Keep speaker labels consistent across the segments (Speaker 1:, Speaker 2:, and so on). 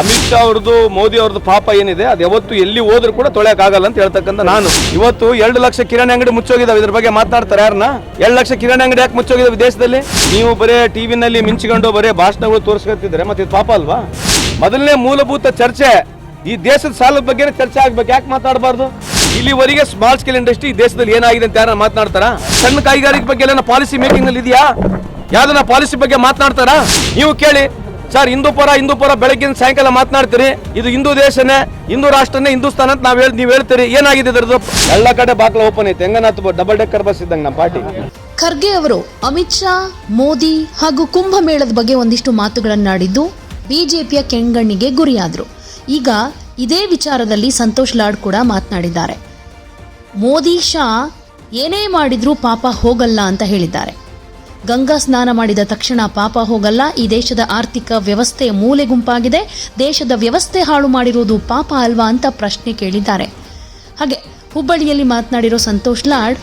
Speaker 1: ಅಮಿತ್ ಶಾ ಅವ್ರದ್ದು, ಮೋದಿ ಅವ್ರದ್ದು ಪಾಪ ಏನಿದೆ, ಅದು ಯಾವತ್ತು ಎಲ್ಲಿ ಹೋದ್ರು ಕೂಡ ತೊಳೆಯಕ್ಕಾಗಲ್ಲ ಅಂತ ಹೇಳ್ತಕ್ಕಂಥ ನಾನು. ಇವತ್ತು ಎರಡು ಲಕ್ಷ ಕಿರಾಣಿ ಅಂಗಡಿ ಮುಚ್ಚೋಗಿದಾವೆ, ಇದ್ರ ಬಗ್ಗೆ ಮಾತಾಡ್ತಾರೆ ಯಾರನ್ನ ಎರಡು ಲಕ್ಷ ಕಿರಾಣಿ ಅಂಗಡಿ ಯಾಕೆ ಮುಚ್ಚೋಗಿದಾವೆ ದೇಶದಲ್ಲಿ ನೀವು ಬರೇ ಟಿವಿನಲ್ಲಿ ಮಿಂಚಿಕೊಂಡು ಬರೇ ಭಾಷಣಗಳು ತೋರಿಸ್ಕೊತಿದ್ರೆ ಮತ್ತೆ ಇದು ಪಾಪ ಅಲ್ವಾ? ಮೊದಲನೇ ಮೂಲಭೂತ ಚರ್ಚೆ, ಈ ದೇಶದ ಸಾಲದ ಬಗ್ಗೆ ಚರ್ಚೆ ಆಗ್ಬೇಕು, ಯಾಕೆ ಮಾತಾಡಬಾರ್ದು? ಇಲ್ಲಿವರೆಗೆ ಸ್ಮಾಲ್ ಸ್ಕೇಲ್ ಇಂಡಸ್ಟ್ರಿ ದೇಶದಲ್ಲಿ ಏನಾಗಿದೆ ಅಂತ ಯಾರು ಮಾತನಾಡ್ತಾರ? ಸಣ್ಣ ಕೈಗಾರಿಕೆ ಬಗ್ಗೆ ಎಲ್ಲ ಪಾಲಿಸಿ ಮೇಕಿಂಗ್ ಅಲ್ಲಿ ಇದೆಯಾ? ಯಾವ್ದನ್ನ ಪಾಲಿಸಿ ಬಗ್ಗೆ ಮಾತನಾಡ್ತಾರ? ನೀವು ಕೇಳಿ. ಸರ್ ಹಿಂದೂ ಪರ ಹಿಂದೂ ಪರ ಬೆಳಗ್ಗಿನ ಸಾಯಂಕಾಲ ಮಾತನಾಡ್ತೀರಿ. ಇದು ಹಿಂದೂ ದೇಶನೇ ಹಿಂದೂ ರಾಷ್ಟ್ರನೇ ಹಿಂದೂಸ್ತಾನ ಅಂತ ನಾವು ಹೇಳಿ ನೀವು ಹೇಳ್ತೀರಿ. ಏನಾಗಿದೆ ಇದ್ರದ್ದು? ಎಲ್ಲ ಕಡೆ ಬಾಕ್ಲ ಓಪನ್ ಐತೆ. ಹೆಂಗನಾಥ್ ಡಬಲ್ ಡೆಕ್ಕರ್ ಬಸ್ ಇದ್ದಂಗೆ ನಮ್ಮ ಪಾರ್ಟಿ.
Speaker 2: ಖರ್ಗೆ ಅವರು ಅಮಿತ್ ಶಾ ಮೋದಿ ಹಾಗೂ ಕುಂಭಮೇಳದ ಬಗ್ಗೆ ಒಂದಿಷ್ಟು ಮಾತುಗಳನ್ನಾಡಿದ್ದು ಬಿಜೆಪಿಯ ಕೆಂಗಣ್ಣಿಗೆ ಗುರಿಯಾದರು. ಈಗ ಇದೇ ವಿಚಾರದಲ್ಲಿ ಸಂತೋಷ್ ಲಾಡ್ ಕೂಡ ಮಾತನಾಡಿದ್ದಾರೆ. ಮೋದಿ ಶಾ ಏನೇ ಮಾಡಿದ್ರೂ ಪಾಪ ಹೋಗಲ್ಲ ಅಂತ ಹೇಳಿದ್ದಾರೆ. ಗಂಗಾ ಸ್ನಾನ ಮಾಡಿದ ತಕ್ಷಣ ಪಾಪ ಹೋಗಲ್ಲ. ಈ ದೇಶದ ಆರ್ಥಿಕ ವ್ಯವಸ್ಥೆ ಮೂಲೆ ಗುಂಪಾಗಿದೆ. ದೇಶದ ವ್ಯವಸ್ಥೆ ಹಾಳು ಮಾಡಿರುವುದು ಪಾಪ ಅಲ್ವಾ ಅಂತ ಪ್ರಶ್ನೆ ಕೇಳಿದ್ದಾರೆ. ಹಾಗೆ ಹುಬ್ಬಳ್ಳಿಯಲ್ಲಿ ಮಾತನಾಡಿರೋ ಸಂತೋಷ್ ಲಾಡ್,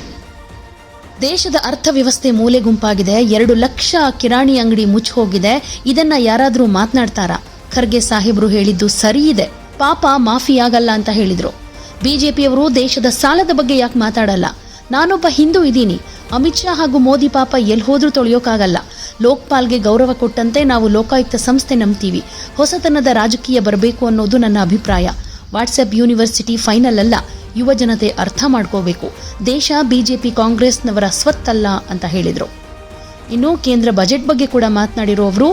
Speaker 2: ದೇಶದ ಅರ್ಥವ್ಯವಸ್ಥೆ ಮೂಲೆ ಗುಂಪಾಗಿದೆ. ಎರಡು ಲಕ್ಷ ಕಿರಾಣಿ ಅಂಗಡಿ ಮುಚ್ಚಿ ಹೋಗಿದೆ. ಇದನ್ನ ಯಾರಾದರೂ ಮಾತನಾಡ್ತಾರಾ? ಖರ್ಗೆ ಸಾಹೇಬ್ರು ಹೇಳಿದ್ದು ಸರಿ ಇದೆ. ಪಾಪ ಮಾಫಿಯಾಗಲ್ಲ ಅಂತ ಹೇಳಿದರು. ಬಿಜೆಪಿಯವರು ದೇಶದ ಸಾಲದ ಬಗ್ಗೆ ಯಾಕೆ ಮಾತಾಡಲ್ಲ? ನಾನೊಬ್ಬ ಹಿಂದೂ ಇದ್ದೀನಿ. ಅಮಿತ್ ಶಾ ಹಾಗೂ ಮೋದಿ ಪಾಪ ಎಲ್ಲಿ ಹೋದ್ರೂ ತೊಳೆಯೋಕ್ಕಾಗಲ್ಲ ಲೋಕ್ಪಾಲ್ಗೆ ಗೌರವ ಕೊಟ್ಟಂತೆ ನಾವು ಲೋಕಾಯುಕ್ತ ಸಂಸ್ಥೆ ನಂಬ್ತೀವಿ. ಹೊಸತನದ ರಾಜಕೀಯ ಬರಬೇಕು ಅನ್ನೋದು ನನ್ನ ಅಭಿಪ್ರಾಯ. ವಾಟ್ಸಪ್ ಯೂನಿವರ್ಸಿಟಿ ಫೈನಲ್ ಅಲ್ಲ, ಯುವ ಜನತೆ ಅರ್ಥ ಮಾಡ್ಕೋಬೇಕು. ದೇಶ, ಬಿಜೆಪಿ, ಕಾಂಗ್ರೆಸ್ನವರ ಸ್ವತ್ತಲ್ಲ ಅಂತ ಹೇಳಿದರು. ಇನ್ನು ಕೇಂದ್ರ ಬಜೆಟ್ ಬಗ್ಗೆ ಕೂಡ ಮಾತನಾಡಿರೋ ಅವರು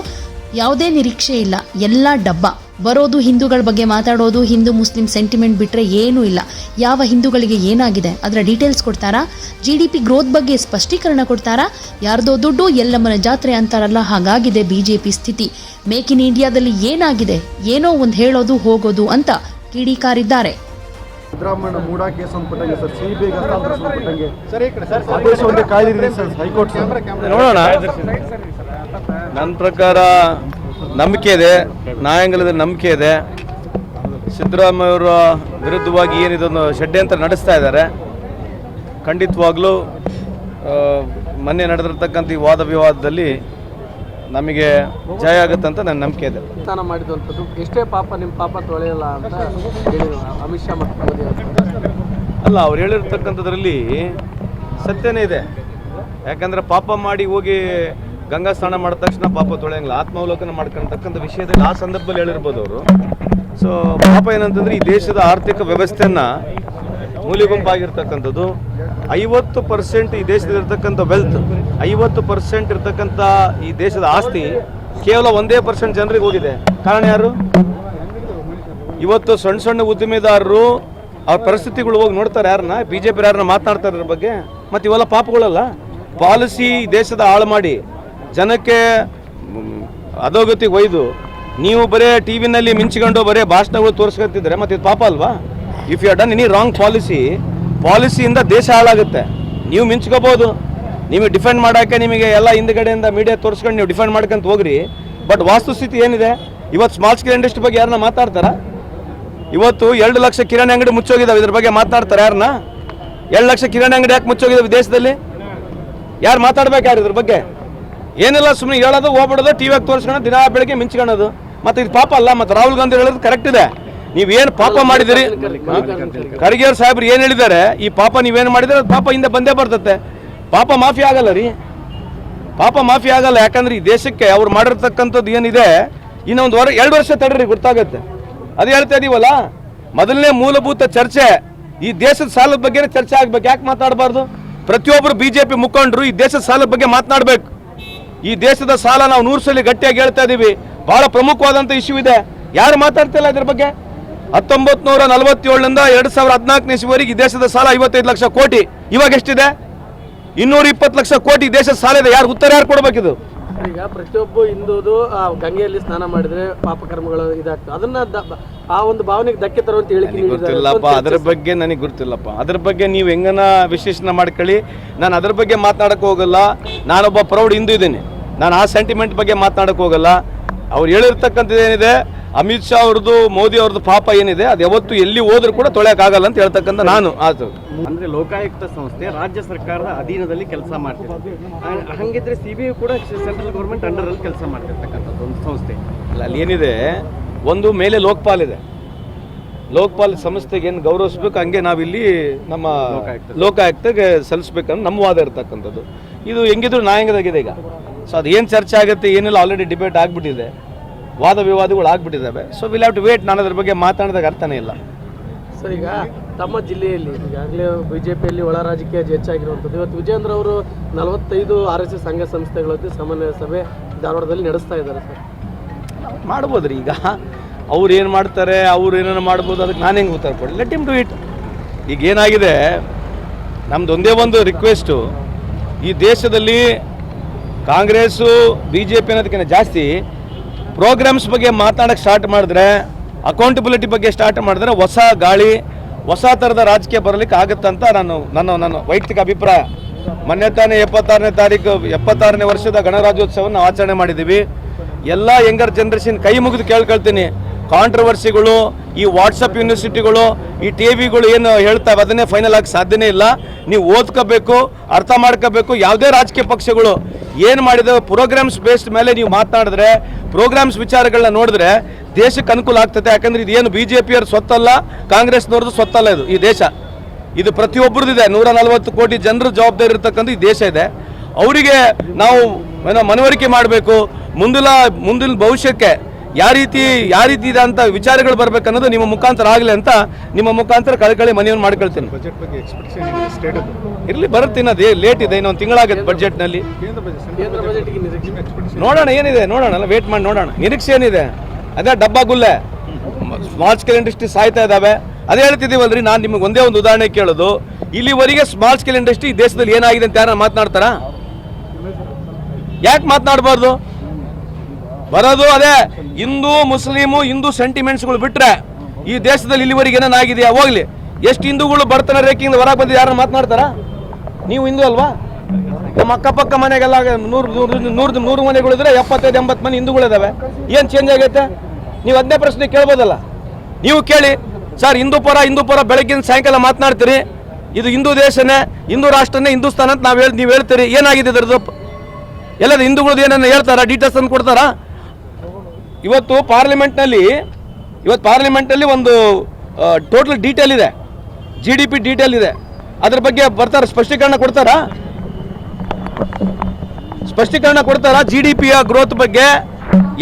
Speaker 2: ಯಾವುದೇ ನಿರೀಕ್ಷೆ ಇಲ್ಲ, ಎಲ್ಲ ಡಬ್ಬ. ಬರೋದು ಹಿಂದೂಗಳ ಬಗ್ಗೆ ಮಾತಾಡೋದು ಹಿಂದೂ ಮುಸ್ಲಿಂ ಸೆಂಟಿಮೆಂಟ್ ಬಿಟ್ಟರೆ ಏನೂ ಇಲ್ಲ. ಯಾವ ಹಿಂದೂಗಳಿಗೆ ಏನಾಗಿದೆ? ಅದರ ಡೀಟೇಲ್ಸ್ ಕೊಡ್ತಾರಾ? ಜಿ ಡಿ ಪಿ ಗ್ರೋತ್ ಬಗ್ಗೆ ಸ್ಪಷ್ಟೀಕರಣ ಕೊಡ್ತಾರಾ? ಯಾರ್ದೋ ದುಡ್ಡು ಎಲ್ಲಮ್ಮನ ಜಾತ್ರೆ ಅಂತಾರಲ್ಲ ಹಾಗಾಗಿದೆ ಬಿಜೆಪಿ ಸ್ಥಿತಿ. ಮೇಕ್ ಇನ್ ಇಂಡಿಯಾದಲ್ಲಿ ಏನಾಗಿದೆ? ಏನೋ ಒಂದು ಹೇಳೋದು ಹೋಗೋದು ಅಂತ ಕಿಡಿಕಾರಿದ್ದಾರೆ.
Speaker 3: ಸಿದ್ದರಾಮಯ್ಯ ಮೂಡಾ ಕೇಸ್ ಅಂದ್ಬಿಟ್ಟಂಗೆ ಸರ್ ಸಿ ಬಿ ಹಸ್ತಾಂತರ ಆದೇಶ ಒಂದೇ ಕಾಯ್ದಿದೆ ಸರ್ ಹೈಕೋರ್ಟ್ ಸರ್.
Speaker 1: ನೋಡೋಣ. ನನ್ನ ಪ್ರಕಾರ ನಂಬಿಕೆ ಇದೆ ನ್ಯಾಯಾಂಗಲದ ನಂಬಿಕೆ ಇದೆ. ಸಿದ್ದರಾಮಯ್ಯವರ ವಿರುದ್ಧವಾಗಿ ಏನಿದೊಂದು ಷಡ್ಯಂತ್ರ ನಡೆಸ್ತಾ ಇದ್ದಾರೆ. ಖಂಡಿತವಾಗ್ಲೂ ಮೊನ್ನೆ ನಡೆದಿರ್ತಕ್ಕಂಥ ಈ ವಾದ ವಿವಾದದಲ್ಲಿ ನಮಗೆ ಜಯ ಆಗುತ್ತೆ ಅಂತ ನನ್ನ ನಂಬಿಕೆ ಇದೆ.
Speaker 4: ಸ್ಥಾನ ಮಾಡಿದಂಥದ್ದು ಎಷ್ಟೇ ಪಾಪ ನಿಮ್ಮ ಪಾಪ ತೊಳೆಯಲ್ಲ ಅಂತ ಅಮಿತ್ ಶಾ ಮತ್ತು ಮೋದಿ
Speaker 1: ಅಲ್ಲ ಅವ್ರು ಹೇಳಿರ್ತಕ್ಕಂಥದ್ರಲ್ಲಿ ಸತ್ಯನೇ ಇದೆ. ಯಾಕಂದ್ರೆ ಪಾಪ ಮಾಡಿ ಹೋಗಿ ಗಂಗಾ ಸ್ನಾನ ಮಾಡಿದ ತಕ್ಷಣ ಪಾಪ ತೊಳೆಯಂಗಿಲ್ಲ. ಆತ್ಮಾವಲೋಕನ ಮಾಡ್ಕೊಂತಕ್ಕಂಥ ವಿಷಯದಲ್ಲಿ ಆ ಸಂದರ್ಭದಲ್ಲಿ ಹೇಳಿರ್ಬೋದು ಅವರು. ಸೊ ಪಾಪ ಏನಂತಂದ್ರೆ ಈ ದೇಶದ ಆರ್ಥಿಕ ವ್ಯವಸ್ಥೆಯನ್ನ ಮೂಲಿಗುಂಪಾಗಿರ್ತಕ್ಕಂಥದ್ದು. ಐವತ್ತು ಪರ್ಸೆಂಟ್ ಈ ದೇಶದಲ್ಲಿರ್ತಕ್ಕಂಥ ವೆಲ್ತ್ ಐವತ್ತು ಪರ್ಸೆಂಟ್ ಇರ್ತಕ್ಕಂಥ ಈ ದೇಶದ ಆಸ್ತಿ ಕೇವಲ ಒಂದೇ ಪರ್ಸೆಂಟ್ ಜನರಿಗೆ ಹೋಗಿದೆ. ಕಾರಣ ಯಾರು? ಇವತ್ತು ಸಣ್ಣ ಸಣ್ಣ ಉದ್ದಿಮೆದಾರರು ಅವ್ರ ಪರಿಸ್ಥಿತಿಗಳು ಹೋಗಿ ನೋಡ್ತಾರೆ ಯಾರನ್ನ ಬಿ ಜೆ ಪಿ ಯಾರನ್ನ ಮಾತನಾಡ್ತಾರೆ ಬಗ್ಗೆ. ಮತ್ತು ಇವೆಲ್ಲ ಪಾಪಗಳಲ್ಲ. ಪಾಲಿಸಿ ದೇಶದ ಹಾಳು ಮಾಡಿ ಜನಕ್ಕೆ ಅಧೋಗತಿಗೆ ಒಯ್ದು, ನೀವು ಬರೇ ಟಿ ವಿನಲ್ಲಿ ಮಿಂಚ್ಕೊಂಡು ಬರೇ ಭಾಷಣಗಳು ತೋರಿಸ್ಕೊತಿದ್ರೆ ಮತ್ತು ಇದು ಪಾಪ ಅಲ್ವಾ? If you done any wrong policy ಪಾಲಿಸಿಯಿಂದ ದೇಶ ಹಾಳಾಗುತ್ತೆ. ನೀವು ಮಿಂಚ್ಕೋಬೋದು. ನಿಮಗೆ ಡಿಫೆಂಡ್ ಮಾಡೋಕ್ಕೆ ನಿಮಗೆ ಎಲ್ಲ ಹಿಂದ್ಗಡೆಯಿಂದ ಮೀಡಿಯಾ ತೋರಿಸ್ಕೊಂಡು ನೀವು ಡಿಫೆಂಡ್ ಮಾಡ್ಕೊಂತ ಹೋಗ್ರಿ. ಬಟ್ ವಾಸ್ತುಸ್ಥಿತಿ ಏನಿದೆ? ಇವತ್ತು ಸ್ಮಾಲ್ ಸ್ಕೇಲ್ ಇಂಡಸ್ಟ್ರಿ ಬಗ್ಗೆ ಯಾರನ್ನ ಮಾತಾಡ್ತಾರಾ? ಇವತ್ತು ಎರಡು ಲಕ್ಷ ಕಿರಾಣಿ ಅಂಗಡಿ ಮುಚ್ಚೋಗಿದಾವೆ. ಇದ್ರ ಬಗ್ಗೆ ಮಾತಾಡ್ತಾರೆ ಯಾರನ್ನ? ಎರಡು ಲಕ್ಷ ಕಿರಾಣಿ ಅಂಗಡಿ ಯಾಕೆ ಮುಚ್ಚೋಗಿದಾವೆ ದೇಶದಲ್ಲಿ ಯಾರು ಮಾತಾಡ್ಬೇಕು ಯಾರು ಇದ್ರ ಬಗ್ಗೆ? ಏನಿಲ್ಲ ಸುಮ್ಮನೆ ಹೇಳೋದು ಹೋಗ್ಬಿಡೋದು ಟಿ ವಿಯಾಗ ತೋರಿಸ್ಕೊಂಡು ದಿನ ಬೆಳಗ್ಗೆ ಮಿಂಚ್ಕೊಳ್ಳೋದು. ಮತ್ತೆ ಇದು ಪಾಪ ಅಲ್ಲ ಮತ್ತೆ ರಾಹುಲ್ ಗಾಂಧಿ ಹೇಳೋದು ಕರೆಕ್ಟ್ ಇದೆ. ನೀವೇನು ಪಾಪ ಮಾಡಿದಿರಿ? ಖರ್ಗೆ ಅವ್ರ ಸಾಹೇಬ್ರು ಏನು ಹೇಳಿದ್ದಾರೆ? ಈ ಪಾಪ ನೀವೇನು ಮಾಡಿದ್ರೆ ಅದು ಪಾಪ ಹಿಂದೆ ಬಂದೇ ಬರ್ತತೆ. ಪಾಪ ಮಾಫಿ ಆಗಲ್ಲ ರೀ. ಪಾಪ ಮಾಫಿ ಆಗಲ್ಲ ಯಾಕಂದ್ರೆ ಈ ದೇಶಕ್ಕೆ ಅವ್ರು ಮಾಡಿರ್ತಕ್ಕಂಥದ್ದು ಏನಿದೆ ಇನ್ನೊಂದು ವರ ಎರಡು ವರ್ಷ ತಡ್ರಿ ಗೊತ್ತಾಗುತ್ತೆ. ಅದು ಹೇಳ್ತಾ ಇದೀವಲ್ಲ ಮೊದಲನೇ ಮೂಲಭೂತ ಚರ್ಚೆ ಈ ದೇಶದ ಸಾಲದ ಬಗ್ಗೆ ಚರ್ಚೆ ಆಗ್ಬೇಕು. ಯಾಕೆ ಮಾತಾಡಬಾರ್ದು? ಪ್ರತಿಯೊಬ್ಬರು ಬಿಜೆಪಿ ಮುಖಂಡರು ಈ ದೇಶದ ಸಾಲದ ಬಗ್ಗೆ ಮಾತನಾಡಬೇಕು. ಈ ದೇಶದ ಸಾಲ ನಾವು ನೂರು ಸಲ ಗಟ್ಟಿಯಾಗಿ ಹೇಳ್ತಾ ಇದೀವಿ. ಬಹಳ ಪ್ರಮುಖವಾದಂಥ ಇಶ್ಯೂ ಇದೆ. ಯಾರು ಮಾತಾಡ್ತಿಲ್ಲ ಇದ್ರ ಬಗ್ಗೆ? ಹತ್ತೊಂಬತ್ತು ನೂರ ನಲವತ್ತೇಳರಿಂದ ಎರಡು ಸಾವಿರದ ಹದಿನಾಲ್ಕನೇ ಇಸ್ವಿವರೆಗೆ ಈ ದೇಶದ ಸಾಲ ಐವತ್ತೈದು ಲಕ್ಷ ಕೋಟಿ. ಇವಾಗ ಎಷ್ಟಿದೆ? ಇನ್ನೂರ ಇಪ್ಪತ್ತು ಲಕ್ಷ ಕೋಟಿ ದೇಶದ ಸಾಲ ಇದೆ. ಯಾರು ಉತ್ತರ ಯಾರು ಕೊಡ್ಬೇಕಿದು?
Speaker 4: ಈಗ ಪ್ರತಿಯೊಬ್ಬ ಹಿಂದೂದು ಆ ಗಂಗೆಯಲ್ಲಿ ಸ್ನಾನ ಮಾಡಿದ್ರೆ ಪಾಪಕರ್ಮಗಳು ಇದಾಗ್ತದೆ ಅದನ್ನ ದ- ಆ ಒಂದು ಭಾವನೆಗೆ ಧಕ್ಕೆ ತರುವಂತ ಹೇಳಿಕೆ
Speaker 1: ನನಗೆ ಗೊತ್ತಿಲ್ಲಪ್ಪ ಅದ್ರ ಬಗ್ಗೆ ನನಗೆ ಗೊತ್ತಿಲ್ಲಪ್ಪ. ಅದ್ರ ಬಗ್ಗೆ ನೀವು ಹೆಂಗನ ವಿಶ್ಲೇಷಣೆ ಮಾಡ್ಕೊಳ್ಳಿ. ನಾನು ಅದ್ರ ಬಗ್ಗೆ ಮಾತನಾಡಕ್ಕೆ ಹೋಗಲ್ಲ. ನಾನೊಬ್ಬ ಪ್ರೌಢ ಹಿಂದೂ ಇದ್ದೀನಿ. ನಾನು ಆ ಸೆಂಟಿಮೆಂಟ್ ಬಗ್ಗೆ ಮಾತನಾಡಕ್ಕೆ ಹೋಗಲ್ಲ. ಅವ್ರು ಹೇಳಿರ್ತಕ್ಕಂಥದ್ದು ಏನಿದೆ? ಅಮಿತ್ ಶಾ ಅವ್ರದ್ದು ಮೋದಿ ಅವ್ರದ್ದು ಪಾಪ ಏನಿದೆ ಅದು ಯಾವತ್ತು ಎಲ್ಲಿ ಹೋದ್ರೂ ಕೂಡ ತೊಳೆಯಕ್ಕಾಗಲ್ಲ ಅಂತ ಹೇಳ್ತಕ್ಕಂಥ ನಾನು ಅದು
Speaker 5: ಅಂದ್ರೆ ಲೋಕಾಯುಕ್ತ ಸಂಸ್ಥೆ ರಾಜ್ಯ ಸರ್ಕಾರದ ಅಧೀನದಲ್ಲಿ ಕೆಲಸ ಮಾಡ್ತಿದೆ. ಹಂಗಿದ್ರೆ ಸಿ ಬಿ ಐ ಕೂಡ ಸೆಂಟ್ರಲ್ ಗೌರ್ಮೆಂಟ್ ಅಂಡರ್ ಅಲ್ಲಿ ಕೆಲಸ ಮಾಡ್ತಿರ್ತಕ್ಕಂಥದ್ದು ಒಂದು ಸಂಸ್ಥೆ.
Speaker 1: ಅಲ್ಲ ಅಲ್ಲಿ ಏನಿದೆ ಒಂದು ಮೇಲೆ ಲೋಕಪಾಲ್ ಇದೆ. ಲೋಕಪಾಲ್ ಸಂಸ್ಥೆಗೆ ಏನು ಗೌರವಿಸ್ಬೇಕು ಹಂಗೆ ನಾವಿಲ್ಲಿ ನಮ್ಮ ಲೋಕಾಯುಕ್ತಗೆ ಸಲ್ಲಿಸ್ಬೇಕಂದ್ರೆ ನಮ್ಮ ವಾದ ಇರ್ತಕ್ಕಂಥದ್ದು. ಇದು ಹೆಂಗಿದ್ರು ನ್ಯಾಯಾಂಗದಾಗಿದೆ ಈಗ. ಸೊ ಅದು ಏನು ಚರ್ಚೆ ಆಗುತ್ತೆ ಏನಿಲ್ಲ ಆಲ್ರೆಡಿ ಡಿಬೇಟ್ ಆಗಿಬಿಟ್ಟಿದೆ. ವಾದ ವಿವಾದಗಳು ಆಗ್ಬಿಟ್ಟಿದ್ದಾವೆ. So will have to wait ನಾನು ಅದ್ರ ಬಗ್ಗೆ ಮಾತಾಡಿದಾಗ ಅರ್ಥನೇ ಇಲ್ಲ.
Speaker 4: ಸರ್ ಈಗ ತಮ್ಮ ಜಿಲ್ಲೆಯಲ್ಲಿ ಈಗಾಗಲೇ ಬಿಜೆಪಿಯಲ್ಲಿ ಒಳ ರಾಜಕೀಯ ಹೆಚ್ಚಾಗಿರುವಂಥದ್ದು ಇವತ್ತು ವಿಜೇಂದ್ರ ಅವರು ನಲವತ್ತೈದು ಆರ್ ಎಸ್ ಎಸ್ ಸಂಘ ಸಂಸ್ಥೆಗಳ ಜೊತೆ ಸಮನ್ವಯ ಸಭೆ ಧಾರವಾಡದಲ್ಲಿ ನಡೆಸ್ತಾ ಇದ್ದಾರೆ ಸರ್
Speaker 1: ಮಾಡ್ಬೋದು ರೀ ಈಗ? ಅವ್ರು ಏನು ಮಾಡ್ತಾರೆ ಅವ್ರು ಏನೇನು ಮಾಡ್ಬೋದು ಅದಕ್ಕೆ ನಾನು ಹೆಂಗೆ ಉತ್ತರ ಕೊಡಿ ಲೆಟ್ ಇಮ್ ಟು ಇಟ್ ಈಗ ಏನಾಗಿದೆ ನಮ್ದು ಒಂದೇ ಒಂದು ರಿಕ್ವೆಸ್ಟು ಈ ದೇಶದಲ್ಲಿ ಕಾಂಗ್ರೆಸ್ಸು ಬಿ ಜೆ ಪಿ ಅನ್ನೋದಕ್ಕಿಂತ ಜಾಸ್ತಿ ಪ್ರೋಗ್ರಾಮ್ಸ್ ಬಗ್ಗೆ ಮಾತಾಡೋಕ್ಕೆ ಸ್ಟಾರ್ಟ್ ಮಾಡಿದ್ರೆ ಅಕೌಂಟಬಿಲಿಟಿ ಬಗ್ಗೆ ಸ್ಟಾರ್ಟ್ ಮಾಡಿದ್ರೆ ಹೊಸ ಗಾಳಿ, ಹೊಸ ಥರದ ರಾಜಕೀಯ ಬರಲಿಕ್ಕೆ ಆಗುತ್ತಂತ ನಾನು, ನನ್ನ ನನ್ನ ವೈಯಕ್ತಿಕ ಅಭಿಪ್ರಾಯ. ಮೊನ್ನೆ ತಾನೇ ಎಪ್ಪತ್ತಾರನೇ ತಾರೀಕು, ಎಪ್ಪತ್ತಾರನೇ ವರ್ಷದ ಗಣರಾಜ್ಯೋತ್ಸವವನ್ನು ಆಚರಣೆ ಮಾಡಿದ್ದೀವಿ. ಎಲ್ಲ ಯಂಗರ್ ಜನರೇಷನ್ ಕೈ ಮುಗಿದು ಕೇಳ್ಕೊಳ್ತೀನಿ. ಕಾಂಟ್ರವರ್ಸಿಗಳು ಈ ವಾಟ್ಸಪ್ ಯೂನಿವರ್ಸಿಟಿಗಳು ಈ ಟಿ ವಿಗಳು ಏನು ಹೇಳ್ತಾವೆ, ಅದನ್ನೇ ಫೈನಲ್ ಆಗಿ ಸಾಧ್ಯನೇ ಇಲ್ಲ. ನೀವು ಓದ್ಕೋಬೇಕು, ಅರ್ಥ ಮಾಡ್ಕೋಬೇಕು, ಯಾವುದೇ ರಾಜಕೀಯ ಪಕ್ಷಗಳು ಏನು ಮಾಡಿದ? ಪ್ರೋಗ್ರಾಮ್ಸ್ ಬೇಸ್ಡ್ ಮೇಲೆ ನೀವು ಮಾತನಾಡಿದ್ರೆ ಪ್ರೋಗ್ರಾಮ್ಸ್ ವಿಚಾರಗಳನ್ನ ನೋಡಿದ್ರೆ ದೇಶಕ್ಕೆ ಅನುಕೂಲ ಆಗ್ತದೆ. ಯಾಕಂದ್ರೆ ಇದೇನು ಬಿ ಜೆ ಪಿಯವ್ರ ಸ್ವತ್ತಲ್ಲ, ಕಾಂಗ್ರೆಸ್ನವ್ರದ್ದು ಸ್ವತ್ತಲ್ಲ ಇದು, ಈ ದೇಶ. ಇದು ಪ್ರತಿಯೊಬ್ಬರದಿದೆ ನೂರ ನಲವತ್ತು ಕೋಟಿ ಜನರ ಜವಾಬ್ದಾರಿ ಇರತಕ್ಕಂಥ ಈ ದೇಶ ಇದೆ. ಅವರಿಗೆ ನಾವು ಏನೋ ಮನವರಿಕೆ ಮಾಡಬೇಕು. ಮುಂದಿನ ಮುಂದಿನ ಭವಿಷ್ಯಕ್ಕೆ ಯಾವ ರೀತಿ ಯಾವ ರೀತಿ ಇದೆ ಅಂತ ವಿಚಾರಗಳು ಬರಬೇಕನ್ನೋದು ನಿಮ್ಮ ಮುಖಾಂತರ ಆಗಲಿ ಅಂತ ನಿಮ್ಮ ಮುಖಾಂತರ ಕಳಕಳಿ ಮನೆಯನ್ನು ಮಾಡ್ಕೊಳ್ತೀನಿ.
Speaker 3: ಬಜೆಟ್ ಬಗ್ಗೆ ಎಕ್ಸ್ಪೆಕ್ಟೇಷನ್ ಸ್ಟೇಟ್
Speaker 1: ಇರಲಿ ಬರುತ್ತೆ ಅದೇ ಲೇಟ್ ಇದೆ ಇನ್ನೊಂದು ತಿಂಗಳಾಗುತ್ತೆ ಬಜೆಟ್ನಲ್ಲಿ
Speaker 3: ಕೇಂದ್ರ ಬಜೆಟ್
Speaker 4: ಕೇಂದ್ರ ಬಜೆಟ್ಗೆ ನಿರೀಕ್ಷೆ.
Speaker 1: ನೋಡೋಣ ಏನಿದೆ ನೋಡೋಣ ಅಲ್ಲ ವೇಟ್ ಮಾಡಿ ನೋಡೋಣ. ನಿರೀಕ್ಷೆ ಏನಿದೆ? ಅದೇ ಡಬ್ಬಾ ಗುಲ್ಲೆ. ಸ್ಮಾಲ್ ಸ್ಕೇಲ್ ಇಂಡಸ್ಟ್ರಿ ಸಾಯ್ತಾ ಇದ್ದಾವೆ. ಅದೇ ಹೇಳ್ತಿದ್ದೀವಲ್ರಿ ನಾನು ನಿಮಗೆ ಒಂದೇ ಒಂದು ಉದಾಹರಣೆ ಕೇಳೋದು. ಇಲ್ಲಿವರೆಗೆ ಸ್ಮಾಲ್ ಸ್ಕೇಲ್ ಇಂಡಸ್ಟ್ರಿ ದೇಶದಲ್ಲಿ ಏನಾಗಿದೆ ಅಂತ ಯಾರು ಮಾತನಾಡ್ತಾರ? ಯಾಕೆ ಮಾತನಾಡಬಾರ್ದು? ಬರೋದು ಅದೇ. ಹಿಂದೂ, ಮುಸ್ಲಿಮು, ಹಿಂದೂ ಸೆಂಟಿಮೆಂಟ್ಸ್ಗಳು ಬಿಟ್ರೆ ಈ ದೇಶದಲ್ಲಿ ಇಲ್ಲಿವರೆಗೆ ಏನೇನಾಗಿದೆಯಾ ಹೋಗ್ಲಿ. ಎಷ್ಟು ಹಿಂದೂಗಳು ಬರ್ತನ ರೇಖೆಯಿಂದ ಹೊರಗೆ ಬಂದು ಯಾರು ಮಾತನಾಡ್ತಾರ? ನೀವು ಹಿಂದೂ ಅಲ್ವಾ? ನಮ್ಮ ಅಕ್ಕಪಕ್ಕ ಮನೆಗೆಲ್ಲ ನೂರು ನೂರು ನೂರು ಮನೆಗಳಿದ್ರೆ ಎಪ್ಪತ್ತೈದು, ಎಂಬತ್ತು ಮನೆ ಹಿಂದೂಗಳಿದಾವೆ ಏನು ಚೇಂಜ್ ಆಗೈತೆ? ನೀವು ಅದನ್ನೇ ಪ್ರಶ್ನೆ ಕೇಳ್ಬೋದಲ್ಲ? ನೀವು ಕೇಳಿ. ಸರ್, ಹಿಂದೂ ಪರ ಹಿಂದೂ ಪರ ಬೆಳಗ್ಗಿನ ಸಾಯಂಕಾಲ ಮಾತನಾಡ್ತೀರಿ. ಇದು ಹಿಂದೂ ದೇಶನೇ, ಹಿಂದೂ ರಾಷ್ಟ್ರನೇ ಹಿಂದೂಸ್ತಾನ ಅಂತ ನಾವು ಹೇಳಿ, ನೀವು ಹೇಳ್ತೀರಿ. ಏನಾಗಿದೆ ಇದರದ್ದು? ಎಲ್ಲದ ಹಿಂದೂಗಳದ್ದು ಏನನ್ನ ಹೇಳ್ತಾರಾ? ಡೀಟೇಲ್ಸ್ ತಂದು ಕೊಡ್ತಾರಾ? ಇವತ್ತು ಪಾರ್ಲಿಮೆಂಟ್ನಲ್ಲಿ, ಇವತ್ತು ಪಾರ್ಲಿಮೆಂಟಲ್ಲಿ ಒಂದು ಟೋಟಲ್ ಡೀಟೇಲ್ ಇದೆ. ಜಿ ಡಿ ಪಿ ಡೀಟೇಲ್ ಇದೆ. ಅದ್ರ ಬಗ್ಗೆ ಬರ್ತಾರ? ಸ್ಪಷ್ಟೀಕರಣ ಕೊಡ್ತಾರಾ? ಸ್ಪಷ್ಟೀಕರಣ ಕೊಡ್ತಾರಾ? ಜಿ ಡಿ ಪಿಯ ಗ್ರೋತ್ ಬಗ್ಗೆ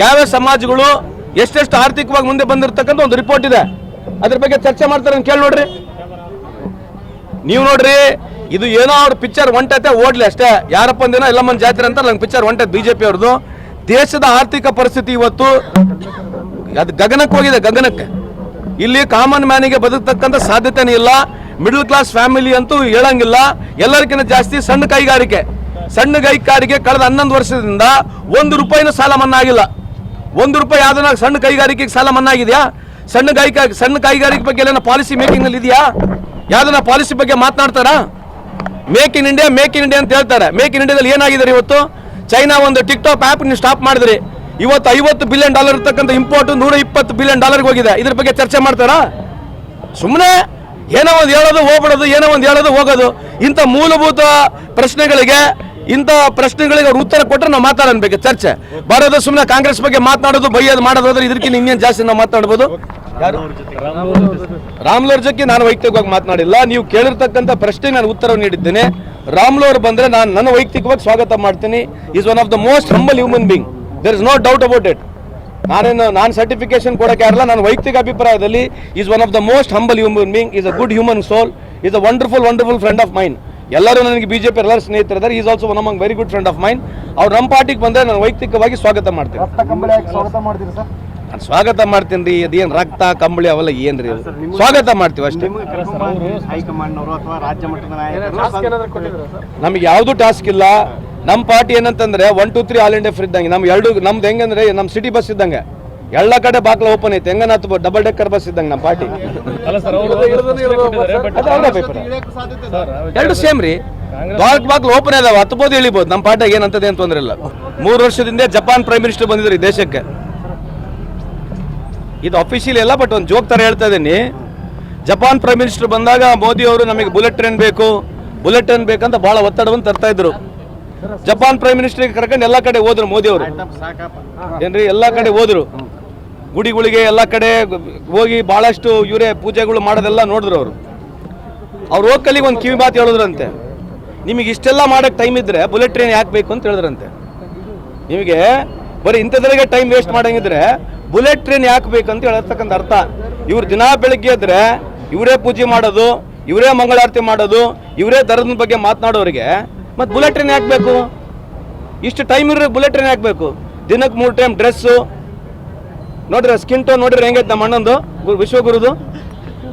Speaker 1: ಯಾವ್ಯಾವ ಸಮಾಜಗಳು ಎಷ್ಟೆಷ್ಟು ಆರ್ಥಿಕವಾಗಿ ಮುಂದೆ ಬಂದಿರತಕ್ಕಂಥ ಒಂದು ರಿಪೋರ್ಟ್ ಇದೆ. ಅದ್ರ ಬಗ್ಗೆ ಚರ್ಚೆ ಮಾಡ್ತಾರೆ ಕೇಳಿ ನೋಡ್ರಿ. ನೀವು ನೋಡ್ರಿ, ಇದು ಏನೋ ಅವ್ರ ಪಿಕ್ಚರ್ ಒಂಟತೆ ಓಡ್ಲಿ ಅಷ್ಟೇ. ಯಾರಪ್ಪ ಅಂದೇನೋ ಎಲ್ಲಮ್ಮನ ಜಾತ್ರೆ ಅಂತ ನಂಗೆ ಪಿಕ್ಚರ್ ಒಂಟೈತೆ ಬಿಜೆಪಿ ಅವ್ರದ್ದು ದೇಶದ ಆರ್ಥಿಕ ಪರಿಸ್ಥಿತಿ ಇವತ್ತು ಅದು ಗಗನಕ್ಕೆ ಹೋಗಿದೆ, ಗಗನಕ್ಕೆ. ಇಲ್ಲಿ ಕಾಮನ್ ಮ್ಯಾನಿಗೆ ಬದುಕ್ತಕ್ಕಂಥ ಸಾಧ್ಯತೆನೇ ಇಲ್ಲ. ಮಿಡಲ್ ಕ್ಲಾಸ್ ಫ್ಯಾಮಿಲಿ ಅಂತೂ ಹೇಳಂಗಿಲ್ಲ. ಎಲ್ಲರಿಗಿಂತ ಜಾಸ್ತಿ ಸಣ್ಣ ಕೈಗಾರಿಕೆ. ಸಣ್ಣ ಕೈಗಾರಿಕೆ ಕಳೆದ ಹನ್ನೊಂದು ವರ್ಷದಿಂದ ಒಂದು ರೂಪಾಯಿನೂ ಸಾಲ ಮನ್ನಾ ಆಗಿಲ್ಲ ಒಂದು ರೂಪಾಯಿ ಯಾವ್ದನ್ನ ಸಣ್ಣ ಕೈಗಾರಿಕೆಗೆ ಸಾಲ ಮನ್ನಾ ಆಗಿದೆಯಾ ಸಣ್ಣ ಕೈಗಾ ಸಣ್ಣ ಕೈಗಾರಿಕೆ ಬಗ್ಗೆ ಎಲ್ಲ ಪಾಲಿಸಿ ಮೇಕಿಂಗ್ ಅಲ್ಲಿ ಇದೆಯಾ? ಯಾವ್ದನ್ನ ಪಾಲಿಸಿ ಬಗ್ಗೆ ಮಾತನಾಡ್ತಾರ? Make in India make in India ಅಂತ ಹೇಳ್ತಾರೆ. ಮೇಕ್ ಇನ್ ಇಂಡಿಯಾದಲ್ಲಿ ಏನಾಗಿದೆ ಇವತ್ತು? ಚೈನಾ ಒಂದು ಟಿಕ್ ಟಾಕ್ ಆ್ಯಪ್ ನೀವು ಸ್ಟಾಪ್ ಮಾಡಿದ್ರಿ. ಇವತ್ತು ಐವತ್ತು ಬಿಲಿಯನ್ ಡಾಲರ್ ಇರ್ತಕ್ಕಂಥ ಇಂಪೋರ್ಟ್ ನೂರ ಇಪ್ಪತ್ತು ಬಿಲಿಯನ್ ಡಾಲರ್ಗೆ ಹೋಗಿದೆ. ಇದ್ರ ಬಗ್ಗೆ ಚರ್ಚೆ ಮಾಡ್ತಾರಾ? ಸುಮ್ಮನೆ ಏನೋ ಒಂದು ಹೇಳೋದು ಹೋಗ್ಬಿಡೋದು, ಏನೋ ಒಂದು ಹೇಳೋದು ಹೋಗೋದು. ಇಂಥ ಮೂಲಭೂತ ಪ್ರಶ್ನೆಗಳಿಗೆ, ಇಂಥ ಪ್ರಶ್ನೆಗಳಿಗೆ ಅವ್ರು ಉತ್ತರ ಕೊಟ್ಟರೆ ನಾವು ಮಾತಾಡಬೇಕು ಚರ್ಚೆ. ಬರೋದು ಸುಮ್ಮನೆ ಕಾಂಗ್ರೆಸ್ ಬಗ್ಗೆ ಮಾತನಾಡೋದು, ಬೈಯೋದು ಮಾಡೋದಾದ್ರೆ ಇದಕ್ಕಿಂತ ಇನ್ನೇನು ಜಾಸ್ತಿ ನಾವು ಮಾತಾಡ್ಬೋದು? ರಾಮ್ ರಾಮ್ಲೋರ್ ಜೊತೆ. ನಾನು ವೈಯಕ್ತಿಕವಾಗಿ ಮಾತನಾಡಿಲ್ಲ. ನೀವು ಕೇಳಿರ್ತಕ್ಕಂಥ ಪ್ರಶ್ನೆಗೆ ನಾನು ಉತ್ತರ ನೀಡಿದ್ದೇನೆ. ರಾಮ್ಲೋರ್ ಬಂದ್ರೆ ನಾನು ನನ್ನ ವೈಯಕ್ತಿಕವಾಗಿ ಸ್ವಾಗತ ಮಾಡ್ತೀನಿ. Is one of the most humble human being there is no doubt about it ನಾನೇನು, ನಾನು ಸರ್ಟಿಫಿಕೇಶನ್ ಕೊಡೋಕೆ ಯಾರಲ್ಲ ನನ್ನ ವೈಯಕ್ತಿಕ ಅಭಿಪ್ರಾಯದಲ್ಲಿ is one of the most humble human being is a good human soul is a wonderful wonderful friend of mine ಎಲ್ಲರೂ ನನಗೆ BJP ಎಲ್ಲರೂ ಸ್ನೇಹಿತರಿದ್ದಾರೆ. Is also one among very good friend of mine ಅವ್ರು ನಮ್ಮ ಪಾರ್ಟಿಗೆ ಬಂದರೆ ನಾನು ವೈಯಕ್ತಿಕವಾಗಿ ಸ್ವಾಗತ ಮಾಡ್ತೀನಿ.
Speaker 3: ಸ್ವಾಗತ
Speaker 1: ಮಾಡ್ತೀನಿ ರೀ. ಅದೇನು ರಕ್ತ ಕಂಬಳಿ ಅವೆಲ್ಲ ಏನ್ರಿ? ರೀ ಸ್ವಾಗತ ಮಾಡ್ತೀವಿ ಅಷ್ಟೇ.
Speaker 5: ನಿಮಗೆ ಯಾವ್ದು ಹೈಕಮಾಂಡ್ನವರು ಅಥವಾ ರಾಜ್ಯ ಮಟ್ಟದ ನಾಯಕರು
Speaker 4: ಟಾಸ್ಕ್ ಏನಾದ್ರು ಕೊಟ್ಟಿದ್ದೀರಾ ಸರ್?
Speaker 1: ನಮಗೆ ಯಾವುದು ಟಾಸ್ಕ್ ಇಲ್ಲ. ನಮ್ಮ ಪಾರ್ಟಿ ಏನಂತಂದ್ರೆ one two three all India free ಇದ್ದಂಗೆ. ನಮ್ಮ ಎರಡು ನಮ್ದು ಹೆಂಗಂದ್ರೆ ನಮ್ಮ ಸಿಟಿ ಬಸ್ ಇದ್ದಂಗೆ. ಎಲ್ಲ ಕಡೆ ಬಾಕ್ಲ ಓಪನ್ ಐತೆ. ಹೆಂಗನಾಥ ಡಬಲ್ ಡೆಕ್ಕರ್ ಬಸ್ ಇದ್ದಂಗೆ ನಮ್ಮ ಪಾರ್ಟಿ. ಎರಡು ಸೇಮ್ ರೀ. ಬಾಕ್ ಬಾಕ್ಲು ಓಪನ್ ಇದಾವೆ. ಹತ್ಬೋದು ಇಳಿಬೋದು. ನಮ್ಮ ಪಾರ್ಟಿ ಏನಂತದೆ ಅಂತ ತೊಂದ್ರೆ ಇಲ್ಲ. ಮೂರು ವರ್ಷದಿಂದ ಜಪಾನ್ ಪ್ರೈಮ್ ಮಿನಿಸ್ಟರ್ ಬಂದಿದ್ರು ಈ ದೇಶಕ್ಕೆ. ಇದು ಅಫಿಷಿಯಲ್ ಎಲ್ಲ ಬಟ್ ಒಂದು ಜೋಕ್ ಥರ ಹೇಳ್ತಾ ಇದ್ದೀನಿ ಜಪಾನ್ ಪ್ರೈಮ್ ಮಿನಿಸ್ಟರ್ ಬಂದಾಗ ಮೋದಿ ಅವರು ನಮಗೆ ಬುಲೆಟ್ ಟ್ರೈನ್ ಬೇಕು ಬುಲೆಟ್ ಟ್ರೈನ್ ಬೇಕಂತ ಭಾಳ ಒತ್ತಡವನ್ನು ತರ್ತಾ ಇದ್ರು. ಜಪಾನ್ ಪ್ರೈಮ್ ಮಿನಿಸ್ಟರ್ಗೆ ಕರ್ಕೊಂಡು ಎಲ್ಲ ಕಡೆ ಹೋದ್ರು ಮೋದಿ ಅವರು. ಏನ್ರಿ ಎಲ್ಲ ಕಡೆ ಹೋದ್ರು. ಗುಡಿಗಳಿಗೆ ಎಲ್ಲ ಕಡೆ ಹೋಗಿ ಭಾಳಷ್ಟು ಇವರೇ ಪೂಜೆಗಳು ಮಾಡೋದೆಲ್ಲ ನೋಡಿದ್ರು ಅವರು. ಅವ್ರು ಹೋಗಲಿಗೆ ಒಂದು ಕಿವಿ ಮಾತು ಹೇಳಿದ್ರಂತೆ. ನಿಮಗೆ ಇಷ್ಟೆಲ್ಲ ಮಾಡೋಕೆ ಟೈಮ್ ಇದ್ರೆ ಬುಲೆಟ್ ಟ್ರೈನ್ ಯಾಕೆ ಬೇಕು ಅಂತ ಹೇಳಿದ್ರಂತೆ. ನಿಮಗೆ ಬರೀ ಇಂಥದ್ರಿಗೆ ಟೈಮ್ ವೇಸ್ಟ್ ಮಾಡಂಗಿದ್ರೆ ಬುಲೆಟ್ ಟ್ರೈನ್ ಯಾಕೆ ಬೇಕಂತ ಹೇಳತಕ್ಕಂಥ ಅರ್ಥ. ಇವ್ರು ದಿನ ಬೆಳಗ್ಗೆ ಎದ್ರೆ ಇವರೇ ಪೂಜೆ ಮಾಡೋದು, ಇವರೇ ಮಂಗಳಾರತಿ ಮಾಡೋದು, ಇವರೇ ದರದ ಬಗ್ಗೆ ಮಾತನಾಡೋರಿಗೆ ಮತ್ತು ಬುಲೆಟ್ ಟ್ರೈನ್ ಯಾಕೆ ಬೇಕು? ಇಷ್ಟು ಟೈಮ್ ಇರೋ ಬುಲೆಟ್ ಟ್ರೈನ್ ಯಾಕೆ ಬೇಕು? ದಿನಕ್ಕೆ ಮೂರು ಟೈಮ್ ಡ್ರೆಸ್ಸು ನೋಡ್ರಿ ಸ್ಕಿನ್ ಟೋನ್ ನೋಡಿದ್ರೆ ಹೆಂಗೈತೆ ನಮ್ಮ ಅಣ್ಣಂದು ವಿಶ್ವಗುರುದು.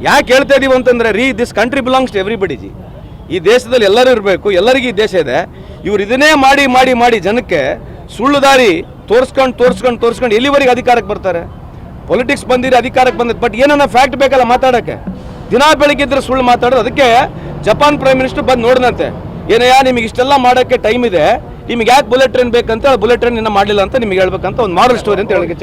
Speaker 1: ಯಾಕೆ ಹೇಳ್ತಾ ಇದೀವಿ ಅಂತಂದ್ರೆ, ರೀ this country belongs to everybody ji. ಈ ದೇಶದಲ್ಲಿ ಎಲ್ಲರೂ ಇರಬೇಕು, ಎಲ್ಲರಿಗೂ ಈ ದೇಶ ಇದೆ. ಇವ್ರು ಇದನ್ನೇ ಮಾಡಿ ಮಾಡಿ ಮಾಡಿ ಜನಕ್ಕೆ ಸುಳ್ಳು ದಾರಿ ತೋರಿಸ್ಕೊಂಡು ತೋರಿಸ್ಕೊಂಡು ತೋರಿಸ್ಕೊಂಡು ಎಲ್ಲಿವರೆಗೆ ಅಧಿಕಾರಕ್ಕೆ ಬರ್ತಾರೆ? ಪೊಲಿಟಿಕ್ಸ್ ಬಂದಿರಿ ಅಧಿಕಾರಕ್ಕೆ ಬಂದಿದ್ದು ಬಟ್ ಏನನ್ನ ಫ್ಯಾಕ್ಟ್ ಬೇಕಲ್ಲ ಮಾತಾಡೋಕ್ಕೆ? ದಿನಾ ಬೆಳಿಗ್ಗೆ ಇದ್ರೆ ಸುಳ್ಳು ಮಾತಾಡೋದು. ಅದಕ್ಕೆ ಜಪಾನ್ ಪ್ರೈಮ್ ಮಿನಿಸ್ಟರ್ ಬಂದು ನೋಡಿದಂತೆ ಏನಯ್ಯ, ನಿಮಗೆ ಇಷ್ಟೆಲ್ಲ ಮಾಡೋಕ್ಕೆ ಟೈಮ್ ಇದೆ. ನಿಮ್ಗೆ ಯಾಕೆ ಬುಲೆಟ್ ಟ್ರೈನ್ ಬೇಕಂತ ಬುಲೆಟ್ ಟ್ರೈನ್ ಇನ್ನ ಮಾಡಲಿಲ್ಲ ಅಂತ ನಿಮ್ಗೆ ಹೇಳ್ಬೇಕಂತ ಒಂದು ಮಾಡಲ್ ಸ್ಟೋರಿ ಅಂತ ಹೇಳಕ್ಕೆ.